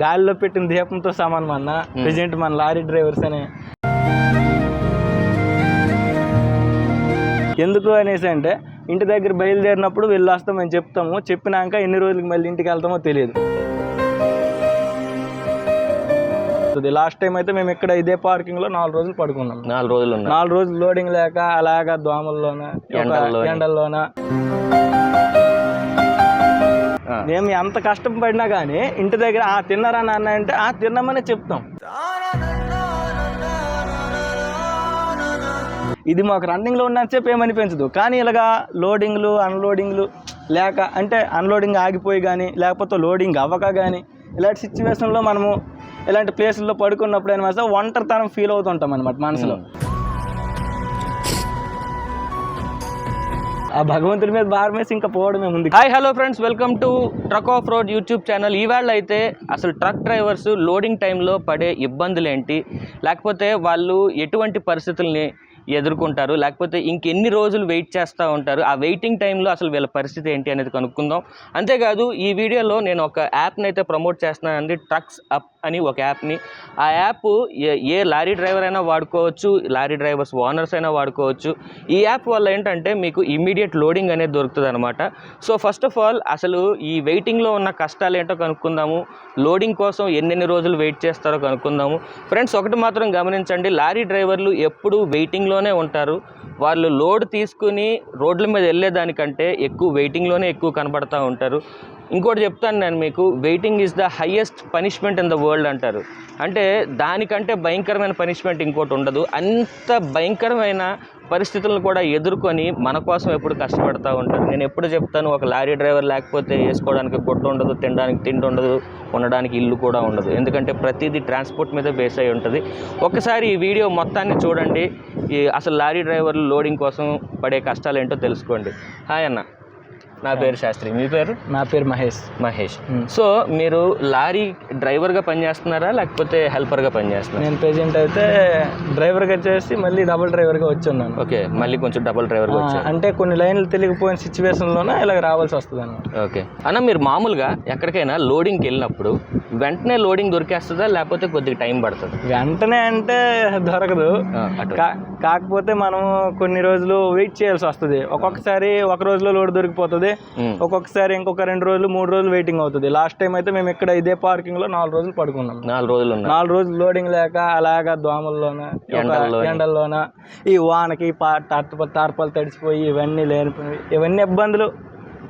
గాలిలో పెట్టిన దీపంతో సమానం అన్న. ప్రజెంట్ మన లారీ డ్రైవర్స్ అనే. ఎందుకు అనేసి అంటే ఇంటి దగ్గర బయలుదేరినప్పుడు వెళ్ళి వస్తామని చెప్తాము. చెప్పినాక ఎన్ని రోజులకి మళ్ళీ ఇంటికి వెళ్తామో తెలియదు. లాస్ట్ టైం అయితే మేము ఇక్కడ ఇదే పార్కింగ్లో నాలుగు రోజులు పడుకున్నాం. నాలుగు రోజులు నాలుగు రోజులు లోడింగ్ లేక అలాగా దోమల్లోన ఎండల్లోనే. మేము ఎంత కష్టం పడినా కానీ ఇంటి దగ్గర ఆ తిన్నారా నాన్న? అంటే ఆ తిన్నామనే చెప్తాం. ఇది మాకు రన్నింగ్లో ఉన్నంతసేపు ఏమనిపించదు కానీ ఇలాగా లోడింగ్లు అన్లోడింగ్లు లేక అంటే అన్లోడింగ్ ఆగిపోయి కానీ లేకపోతే లోడింగ్ అవ్వక కానీ ఇలాంటి సిచ్యువేషన్లో మనము ఇలాంటి ప్లేసుల్లో పడుకున్నప్పుడు అయినా ఒంటరితనం ఫీల్ అవుతుంటాం అనమాట మనసులో. ఆ భగవంతుడి మీద భారం వేసి ఇంకా పోవడమే ఉంది hi hello friends welcome to truck off road YouTube channel ఈవేళ అయితే అసలు ట్రక్ డ్రైవర్స్ లోడింగ్ టైంలో పడే ఇబ్బందులు ఏంటి లేకపోతే వాళ్ళు ఎటువంటి పరిస్థితుల్ని ఎదుర్కొంటారు? లేకపోతే ఇంకెన్ని రోజులు వెయిట్ చేస్తూ ఉంటారు? ఆ వెయిటింగ్ టైంలో అసలు వీళ్ళ పరిస్థితి ఏంటి అనేది కనుక్కుందాం. అంతేకాదు ఈ వీడియోలో నేను ఒక యాప్ని అయితే ప్రమోట్ చేస్తున్నానండి. ట్రక్స్ అప్ అని ఒక యాప్ని. ఆ యాప్ ఏ ఏ లారీ డ్రైవర్ అయినా వాడుకోవచ్చు లారీ డ్రైవర్స్ ఓనర్స్ అయినా వాడుకోవచ్చు. ఈ యాప్ వల్ల ఏంటంటే మీకు ఇమీడియట్ లోడింగ్ అనేది దొరుకుతుంది అనమాట సో ఫస్ట్ ఆఫ్ ఆల్ అసలు ఈ వెయిటింగ్లో ఉన్న కష్టాలు ఏంటో కనుక్కుందాము. లోడింగ్ కోసం ఎన్నెన్ని రోజులు వెయిట్ చేస్తారో కనుక్కుందాము. ఫ్రెండ్స్ ఒకటి మాత్రం గమనించండి. లారీ డ్రైవర్లు ఎప్పుడూ వెయిటింగ్లోనే ఉంటారు. వాళ్ళు లోడ్ తీసుకుని రోడ్ల మీద వెళ్ళేదానికంటే ఎక్కువ వెయిటింగ్లోనే ఎక్కువ కనబడతా ఉంటారు. ఇంకోటి చెప్తాను నేను మీకు. Waiting is the highest punishment in the world అంటారు. అంటే దానికంటే భయంకరమైన పనిష్మెంట్ ఇంకోటి ఉండదు. అంత భయంకరమైన పరిస్థితులను కూడా ఎదుర్కొని మన కోసం ఎప్పుడు కష్టపడతా ఉంటారు. నేను ఎప్పుడు చెప్తాను ఒక లారీ డ్రైవర్ లేకపోతే వేసుకోవడానికి గుట్ట ఉండదు తినడానికి తిండి ఉండదు ఉండడానికి ఇల్లు కూడా ఉండదు. ఎందుకంటే ప్రతిదీ ట్రాన్స్పోర్ట్ మీద బేస్ అయి ఉంటుంది. ఒకసారి ఈ వీడియో మొత్తాన్ని చూడండి. ఈ అసలు లారీ డ్రైవర్లు లోడింగ్ కోసం పడే కష్టాలు ఏంటో తెలుసుకోండి. హాయ్ అన్న. నా పేరు శాస్త్రి. మీ పేరు? నా పేరు మహేష్. మహేష్. సో మీరు లారీ డ్రైవర్గా పనిచేస్తున్నారా? లేకపోతే హెల్పర్గా పనిచేస్తున్నారా? నేను ప్రెజెంట్ అయితే డ్రైవర్గా చేసి మళ్ళీ డబుల్ డ్రైవర్గా వచ్చి ఉన్నాను ఓకే. మళ్ళీ కొంచెం డబుల్ డ్రైవర్గా ఆ, వచ్చారు. అంటే కొన్ని లైన్లు తెలియకపోయిన సిచ్యువేషన్లోనే ఇలాగ రావాల్సి వస్తుంది అనమాట ఓకే. అన్న మీరు మామూలుగా ఎక్కడికైనా లోడింగ్కి వెళ్ళినప్పుడు వెంటనే లోడింగ్ దొరికేస్తుందా? లేకపోతే కొద్దిగా టైం పడుతుంది? వెంటనే అంటే దొరకదు. కాకపోతే మనం కొన్ని రోజులు వెయిట్ చేయాల్సి వస్తుంది. ఒక్కొక్కసారి ఒక రోజులో లోడ్ దొరికిపోతుంది. ఒక్కొక్కసారి ఇంకొక రెండు రోజులు మూడు రోజులు వెయిటింగ్ అవుతుంది. లాస్ట్ టైం అయితే మేము ఇక్కడ ఇదే పార్కింగ్లో నాలుగు రోజులు పడుకున్నాం. నాలుగు రోజులు నాలుగు రోజులు లోడింగ్ లేక అలాగా దోమల్లోన ఎండల్లోనే. ఈ వానకి టార్పాలు తడిచిపోయి ఇవన్నీ లేనిపోయి ఇవన్నీ ఇబ్బందులు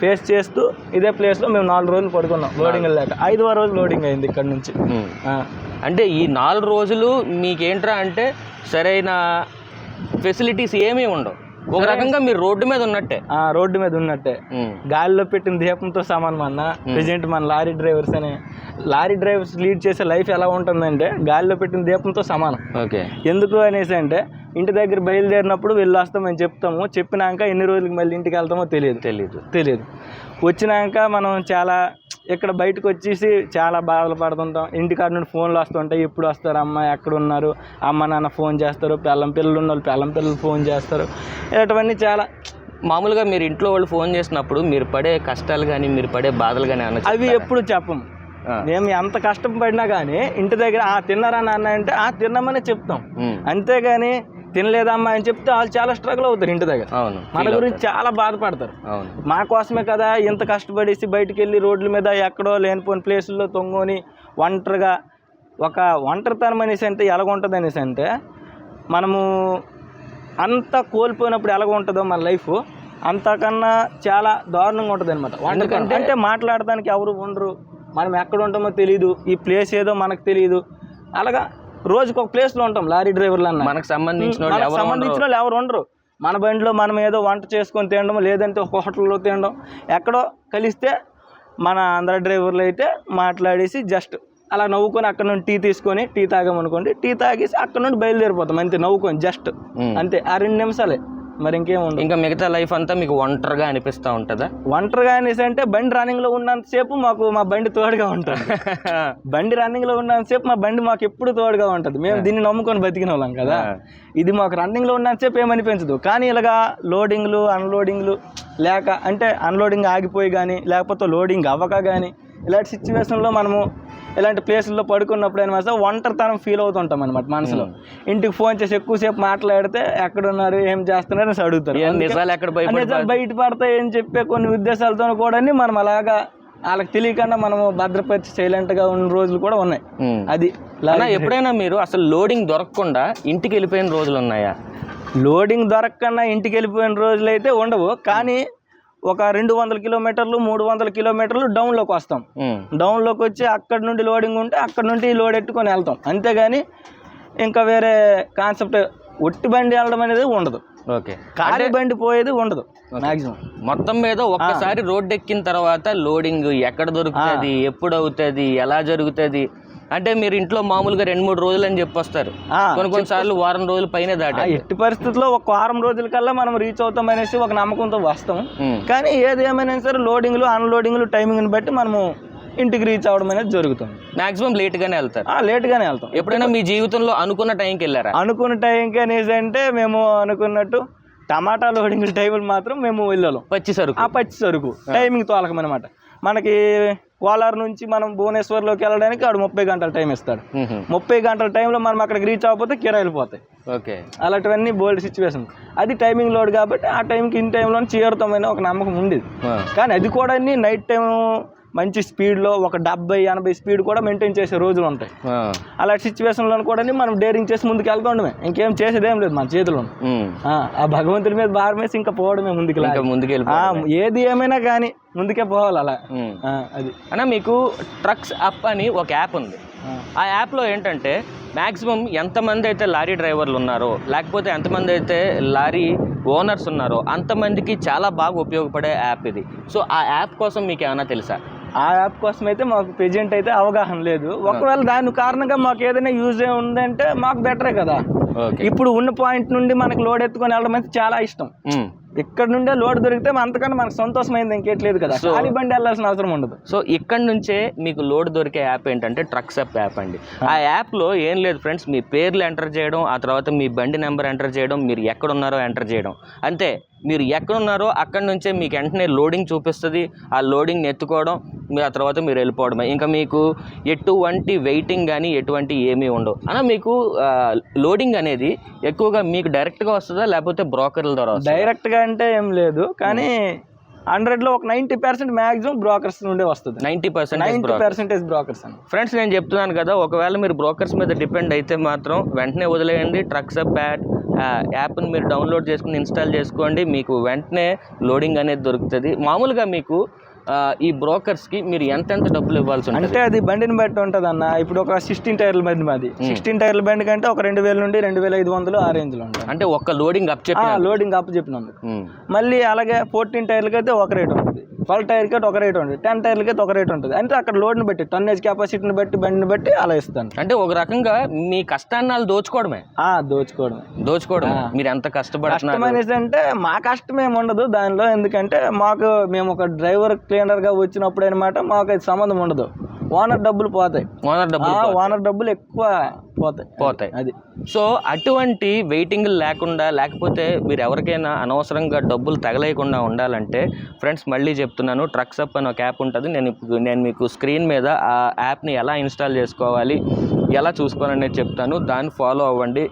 ఫేస్ చేస్తూ ఇదే ప్లేస్లో మేము నాలుగు రోజులు పడుకున్నాం లోడింగ్ లేక. ఐదవ రోజు లోడింగ్ అయింది ఇక్కడ నుంచి. అంటే ఈ నాలుగు రోజులు మీకేంట్రా అంటే సరైన ఫెసిలిటీస్ ఏమీ ఉండవు. ఒక రకంగా మీరు రోడ్డు మీద ఉన్నట్టే. ఆ రోడ్డు మీద ఉన్నట్టే. గాలిలో పెట్టిన దీపంతో సమానం అన్న ప్రజెంట్ మన లారీ డ్రైవర్స్ అనే. లారీ డ్రైవర్స్ లీడ్ చేసే లైఫ్ ఎలా ఉంటుందంటే గాలిలో పెట్టిన దీపంతో సమానం. ఓకే. ఎందుకు అనేసి అంటే ఇంటి దగ్గర బయలుదేరినప్పుడు వెళ్ళి వస్తామని చెప్తాము. చెప్పినాక ఎన్ని రోజులకి మళ్ళీ ఇంటికి వెళ్తామో తెలియదు. తెలీదు. తెలియదు. వచ్చినాక మనం చాలా ఇక్కడ బయటకు వచ్చేసి చాలా బాధలు పడుతుంటాం. ఇంటికాడ నుండి ఫోన్లు వస్తుంటాయి. ఎప్పుడు వస్తారు? అమ్మ ఎక్కడ ఉన్నారు? అమ్మ నాన్న ఫోన్ చేస్తారు. పెళ్ళం పిల్లలు ఉన్న వాళ్ళు పెళ్ళం పిల్లలు ఫోన్ చేస్తారు. ఇలాంటివన్నీ చాలా మామూలుగా మీరు ఇంట్లో వాళ్ళు ఫోన్ చేసినప్పుడు మీరు పడే కష్టాలు కానీ మీరు పడే బాధలు కానీ అన్న అవి ఎప్పుడు చెప్పం. మేము ఎంత కష్టం పడినా కానీ ఇంటి దగ్గర ఆ తిన్నారా నాన్న? అంటే ఆ తిన్నామనే చెప్తాం. అంతేగాని తినలేదమ్మా అని చెప్తే వాళ్ళు చాలా స్ట్రగుల్ అవుతారు ఇంటి దగ్గర. అవును మన గురించి చాలా బాధపడతారు. అవును. మా కోసమే కదా ఇంత కష్టపడేసి బయటికి వెళ్ళి రోడ్ల మీద ఎక్కడో లేనిపోయిన ప్లేసుల్లో తొంగొని ఒంటరిగా ఒక ఒంటరితనం అనేసి అంటే ఎలాగుంటుంది అనేసి అంటే మనము అంత కోల్పోయినప్పుడు ఎలాగ ఉంటుందో మన లైఫ్ అంతకన్నా చాలా దారుణంగా ఉంటుంది అనమాట ఎందుకంటే- అంటే మాట్లాడడానికి ఎవరు ఉండరు. మనం ఎక్కడ ఉంటామో తెలియదు ఈ ప్లేస్ ఏదో మనకు తెలియదు అలాగా రోజుకి ఒక ప్లేస్లో ఉంటాం లారీ డ్రైవర్లు అన్న. మనకు సంబంధించిన సంబంధించిన వాళ్ళు ఎవరు ఉండరు. మన బండిలో మనం ఏదో వంట చేసుకొని తినడం లేదంటే ఒక హోటల్లో తినడం ఎక్కడో కలిస్తే మన ఆంధ్ర డ్రైవర్లు అయితే మాట్లాడేసి జస్ట్ అలా నవ్వుకొని అక్కడ నుండి టీ తీసుకొని టీ తాగామనుకోండి టీ తాగేసి అక్కడ నుండి బయలుదేరిపోతాం. అంతే నవ్వుకొని జస్ట్. అంతే ఆ రెండు నిమిషాలే. మరి ఇంకేం ఉండదు. ఇంకా మిగతా లైఫ్ అంతా మీకు ఒంటరిగా అనిపిస్తూ ఉంటుందా? ఒంటరిగా అనేసి అంటే బండి రన్నింగ్లో ఉన్నంతసేపు మాకు మా బండి తోడుగా ఉంటుంది. బండి రన్నింగ్లో ఉన్నంతసేపు మా బండి మాకు ఎప్పుడు తోడుగా ఉంటుంది. మేము దీన్ని నమ్ముకొని బతికిన వాళ్ళం కదా. ఇది మాకు రన్నింగ్లో ఉన్నంతసేపు ఏమనిపించదు కానీ ఇలాగా లోడింగ్లు అన్లోడింగ్లు లేక అంటే అన్లోడింగ్ ఆగిపోయి కానీ లేకపోతే లోడింగ్ అవ్వక కానీ ఇలాంటి సిచ్యువేషన్లో మనము ఇలాంటి ప్లేసుల్లో పడుకున్నప్పుడు అనమాట ఒంటరితనం ఫీల్ అవుతుంటాం అనమాట మనసులో. ఇంటికి ఫోన్ చేసి ఎక్కువసేపు మాట్లాడితే ఎక్కడున్నారు ఏం చేస్తున్నారు అని అడుగుతారు. నిజాలు బయట పడతాయని చెప్పే కొన్ని ఉద్దేశాలతో కూడా మనం అలాగా వాళ్ళకి తెలియకుండా మనము భద్రపరిచి సైలెంట్గా ఉన్న రోజులు కూడా ఉన్నాయి. అది ఎప్పుడైనా మీరు అసలు లోడింగ్ దొరకకుండా ఇంటికి వెళ్ళిపోయిన రోజులు ఉన్నాయా? లోడింగ్ దొరకకుండా ఇంటికి వెళ్ళిపోయిన రోజులు అయితే ఉండవు. కానీ ఒక రెండు వందల కిలోమీటర్లు మూడు వందల కిలోమీటర్లు డౌన్లోకి వస్తాం. డౌన్లోకి వచ్చి అక్కడ నుండి లోడింగ్ ఉంటే అక్కడ నుండి లోడ్ ఎట్టుకొని వెళ్తాం. అంతేగాని ఇంకా వేరే కాన్సెప్ట్ ఒట్టి బండి వెళ్ళడం అనేది ఉండదు. ఓకే. ఖాళీ బండి పోయేది ఉండదు మాక్సిమం మొత్తం మీద ఒక్కసారి రోడ్డు ఎక్కిన తర్వాత లోడింగ్ ఎక్కడ దొరుకుతుంది ఎప్పుడు అవుతుంది ఎలా జరుగుతుంది? అంటే మీరు ఇంట్లో మామూలుగా రెండు మూడు రోజులు అని చెప్పొస్తారు. కొన్ని కొన్నిసార్లు వారం రోజుల పైన దాటా ఎట్టి పరిస్థితుల్లో ఒక వారం రోజుల కల్లా మనం రీచ్ అవుతాం అనేసి ఒక నమ్మకంతో వస్తాం. కానీ ఏది ఏమైనా సరే లోడింగ్లు అన్లోడింగ్లు టైమింగ్ని బట్టి మనము ఇంటికి రీచ్ అవ్వడం అనేది జరుగుతుంది. మాక్సిమం లేట్ గానే వెళ్తారు. ఆ, లేట్గానే వెళ్తాం. ఎప్పుడైనా మీ జీవితంలో అనుకున్న టైంకి వెళ్ళారా? అనుకున్న టైంకి అనేసి అంటే మేము అనుకున్నట్టు టమాటా లోడింగ్ టైంలు మాత్రం మేము వెళ్ళాం పచ్చి సరుకు. ఆ పచ్చి సరుకు. టైమింగ్ తోలకం అనమాట మనకి కోలార్ నుంచి మనం భువనేశ్వర్లోకి వెళ్ళడానికి ఆడు ముప్పై గంటల టైం ఇస్తాడు. ముప్పై గంటల టైంలో మనం అక్కడికి రీచ్ అవ్వకపోతే కిరాయిలు పోతాయి. ఓకే. అలాంటివన్నీ బోల్డ్ సిచ్యువేషన్ అది టైమింగ్ లోడ్ కాబట్టి ఆ టైంకి ఇన్ టైంలో చేరుతామని ఒక నమ్మకం ఉండేది. కానీ అది కూడా నైట్ టైం మంచి స్పీడ్లో ఒక డెబ్బై ఎనభై స్పీడ్ కూడా మెయింటైన్ చేసే రోజులు ఉంటాయి. అలాంటి సిచ్యువేషన్లో కూడా మనం డేరింగ్ చేసి ముందుకు వెళ్తుండమే. ఇంకేం చేసేదేం లేదు మన చేతిలో. ఆ భగవంతుడి మీద భారం వేసి ఇంకా పోవడమే ముందుకు ఆ, ఏది ఏమైనా కానీ ముందుకే పోవాలి అలా. అది. అన్న మీకు ట్రక్స్ అప్ అని ఒక యాప్ ఉంది. ఆ. ఆ యాప్లో ఏంటంటే మ్యాక్సిమం ఎంతమంది అయితే లారీ డ్రైవర్లు ఉన్నారో లేకపోతే ఎంతమంది అయితే లారీ ఓనర్స్ ఉన్నారో అంతమందికి చాలా బాగా ఉపయోగపడే యాప్ ఇది. సో ఆ యాప్ కోసం మీకు ఏమైనా తెలుసా? ఆ యాప్ కోసం అయితే మాకు ప్రెజెంట్ అయితే అవగాహన లేదు. ఒకవేళ దాని కారణంగా మాకు ఏదైనా యూజ్ ఉందంటే మాకు బెటరే కదా. ఓకే. ఇప్పుడు ఉన్న పాయింట్ నుండి మనకు లోడ్ ఎత్తుకొని వెళ్ళడం అయితే చాలా ఇష్టం. ఇక్కడ నుండే లోడ్ దొరికితే అంతకన్నా మనకు సంతోషమైంది ఇంకేట్లేదు కదా. ఖాళీ బండి వెళ్ళాల్సిన అవసరం ఉండదు. సో ఇక్కడ నుంచే మీకు లోడ్ దొరికే యాప్ ఏంటంటే ట్రక్స్ అప్ యాప్ అండి. ఆ. యాప్లో ఏం లేదు ఫ్రెండ్స్ మీ పేర్లు ఎంటర్ చేయడం ఆ తర్వాత మీ బండి నెంబర్ ఎంటర్ చేయడం మీరు ఎక్కడ ఉన్నారో ఎంటర్ చేయడం. అంతే. మీరు ఎక్కడ ఉన్నారో అక్కడ నుంచే మీకు వెంటనే లోడింగ్ చూపిస్తుంది. ఆ లోడింగ్ ఎత్తుకోవడం మీరు ఆ తర్వాత మీరు వెళ్ళిపోవడమే. ఇంకా మీకు ఎటువంటి వెయిటింగ్ కానీ ఎటువంటి ఏమీ ఉండవు. అన్న మీకు లోడింగ్ అనేది ఎక్కువగా మీకు డైరెక్ట్గా వస్తుందా లేకపోతే బ్రోకర్ల ద్వారా వస్తుందా? డైరెక్ట్గా అంటే ఏం లేదు. కానీ హండ్రెడ్లో ఒక నైన్టీ పర్సెంట్ మాక్సిమం బ్రోకర్స్ నుండే వస్తుంది. Ninety percent ninety percentage brokers. అని. ఫ్రెండ్స్ నేను చెప్తున్నాను కదా ఒకవేళ మీరు బ్రోకర్స్ మీద డిపెండ్ అయితే మాత్రం వెంటనే వదిలేయండి. ట్రక్స్ యాడ్ యాప్ని మీరు డౌన్లోడ్ చేసుకుని ఇన్స్టాల్ చేసుకోండి. మీకు వెంటనే లోడింగ్ అనేది దొరుకుతుంది. మామూలుగా మీకు ఈ బ్రోకర్స్కి మీరు ఎంతెంత డబ్బులు ఇవ్వాల్సి ఉంటుంది? అంటే అది బండిని బట్టి ఉంటుంది అన్న ఇప్పుడు ఒక సిక్స్టీన్ టైర్ల బండి మాది. సిక్స్టీన్ టైర్ల బండి కంటే ఒక రెండు వేల నుండి రెండు వేల ఐదు వందలు ఆ రేంజ్లో ఉంటుంది. అంటే ఒక్క లోడింగ్ అప్ చెప్పి లోడింగ్ అప్ చెప్పినందుకు. మళ్ళీ అలాగే ఫోర్టీన్ టైర్లకి అయితే ఒక రేట్ ట్వెల్వ్ టైర్కి ఒక రేట్ ఉంటుంది. టెన్ టైర్లకి ఒక రేట్ ఉంటుంది. అంటే అక్కడ లోడ్ని బట్టి టన్నేజ్ కెపాసిటీని బట్టి బండిని బట్టి అలా ఇస్తాను. అంటే ఒక రకంగా మీ కష్టాన్ని వాళ్ళు దోచుకోవడమే. ఆ దోచుకోవడం దోచుకోవడం మీరు ఎంత కష్టపడుతున్నారు? కష్టం అనేసి అంటే మా కష్టం ఏమి ఉండదు దానిలో. ఎందుకంటే మాకు మేము ఒక డ్రైవర్ క్లీనర్గా వచ్చినప్పుడు అనమాట మాకు సంబంధం ఉండదు. ఓనర్ డబ్బులు పోతాయి. ఓనర్ డబ్బులు ఓనర్ డబ్బులు ఎక్కువ పోతాయి. పోతాయి. అది. సో అటువంటి వెయిటింగ్ లేకుండా లేకపోతే మీరు ఎవరికైనా అనవసరంగా డబ్బులు తగలేయకుండా ఉండాలంటే ఫ్రెండ్స్ మళ్ళీ చెప్తున్నాను ట్రక్స్ అప్ అని ఒక యాప్ ఉంటుంది. నేను నేను మీకు స్క్రీన్ మీద ఆ యాప్ని ఎలా ఇన్స్టాల్ చేసుకోవాలి ఎలా చూసుకోవాలనేది చెప్తాను. దాన్ని ఫాలో అవ్వండి.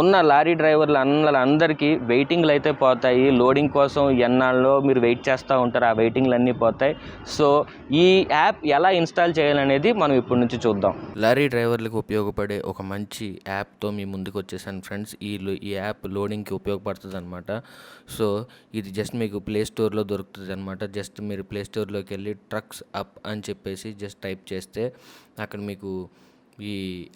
ఉన్న లారీ డ్రైవర్లు అందరికీ వెయిటింగ్లు అయితే పోతాయి. లోడింగ్ కోసం ఎన్నాళ్ళలో మీరు వెయిట్ చేస్తూ ఉంటారు. ఆ వెయిటింగ్లు అన్నీ పోతాయి. సో ఈ యాప్ ఎలా ఇన్స్టాల్ చేయాలనేది మనం ఇప్పటి నుంచి చూద్దాం. లారీ డ్రైవర్లకు ఉపయోగపడే ఒక మంచి యాప్తో మీ ముందుకు వచ్చేసాను ఫ్రెండ్స్. ఈ ఈ యాప్ లోడింగ్కి ఉపయోగపడుతుంది అనమాట సో ఇది జస్ట్ మీకు ప్లే స్టోర్లో దొరుకుతుంది అనమాట జస్ట్ మీరు ప్లే స్టోర్లోకి వెళ్ళి ట్రక్స్ అప్ అని చెప్పేసి జస్ట్ టైప్ చేస్తే అక్కడ మీకు ఈ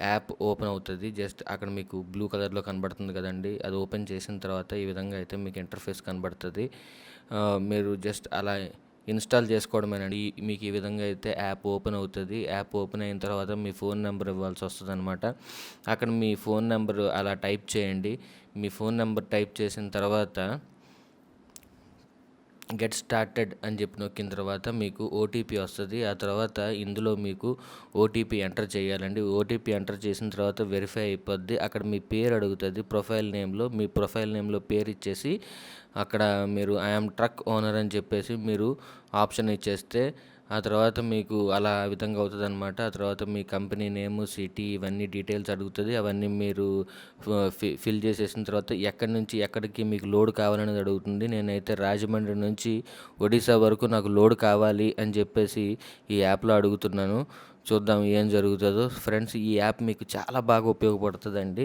యాప్ ఓపెన్ అవుతుంది. జస్ట్ అక్కడ మీకు బ్లూ కలర్లో కనబడుతుంది కదండి. అది ఓపెన్ చేసిన తర్వాత ఈ విధంగా అయితే మీకు ఇంటర్ఫేస్ కనబడుతుంది. మీరు జస్ట్ అలా ఇన్స్టాల్ చేసుకోవడమేనండి. మీకు ఈ విధంగా అయితే యాప్ ఓపెన్ అవుతుంది. యాప్ ఓపెన్ అయిన తర్వాత మీ ఫోన్ నెంబర్ ఇవ్వాల్సి వస్తుంది అనమాట అక్కడ మీ ఫోన్ నెంబర్ అలా టైప్ చేయండి. మీ ఫోన్ నెంబర్ టైప్ చేసిన తర్వాత గెట్ స్టార్టెడ్ అని చెప్పి నొక్కిన తర్వాత మీకు ఓటీపీ వస్తుంది. ఆ తర్వాత ఇందులో మీకు ఓటీపీ ఎంటర్ చేయాలండి. ఓటీపీ ఎంటర్ చేసిన తర్వాత వెరిఫై అయిపోద్ది. అక్కడ మీ పేరు అడుగుతుంది. ప్రొఫైల్ నేమ్లో మీ ప్రొఫైల్ నేమ్లో పేరు ఇచ్చేసి అక్కడ మీరు ఐఎమ్ ట్రక్ ఓనర్ అని చెప్పేసి మీరు ఆప్షన్ ఇచ్చేస్తే ఆ తర్వాత మీకు అలా విధంగా అవుతుంది అనమాట ఆ తర్వాత మీ కంపెనీ నేమ్ సిటీ ఇవన్నీ డీటెయిల్స్ అడుగుతుంది. అవన్నీ మీరు ఫి- ఫిల్ చేసేసిన తర్వాత ఎక్కడి నుంచి ఎక్కడికి మీకు లోడ్ కావాలనేది అడుగుతుంది. నేనైతే రాజమండ్రి నుంచి ఒడిశా వరకు నాకు లోడ్ కావాలి అని చెప్పేసి ఈ యాప్లో అడుగుతున్నాను. చూద్దాం ఏం జరుగుతుందో. ఫ్రెండ్స్ ఈ యాప్ మీకు చాలా బాగా ఉపయోగపడుతుందండి.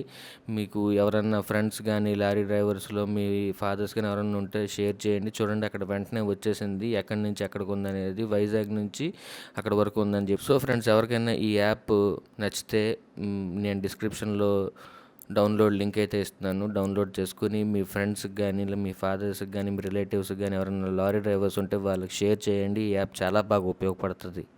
మీకు ఎవరన్నా ఫ్రెండ్స్ కానీ లారీ డ్రైవర్స్లో మీ ఫాదర్స్ కానీ ఎవరన్నా ఉంటే షేర్ చేయండి. చూడండి అక్కడ వెంటనే వచ్చేసింది. ఎక్కడి నుంచి ఎక్కడికి ఉందనేది వైజాగ్ నుంచి అక్కడ వరకు ఉందని చెప్పి. సో ఫ్రెండ్స్ ఎవరికైనా ఈ యాప్ నచ్చితే నేను డిస్క్రిప్షన్లో డౌన్లోడ్ లింక్ అయితే ఇస్తున్నాను. డౌన్లోడ్ చేసుకుని మీ ఫ్రెండ్స్కి కానీ మీ ఫాదర్స్కి కానీ మీ రిలేటివ్స్కి కానీ ఎవరైనా లారీ డ్రైవర్స్ ఉంటే వాళ్ళకి షేర్ చేయండి. ఈ యాప్ చాలా బాగా ఉపయోగపడుతుంది.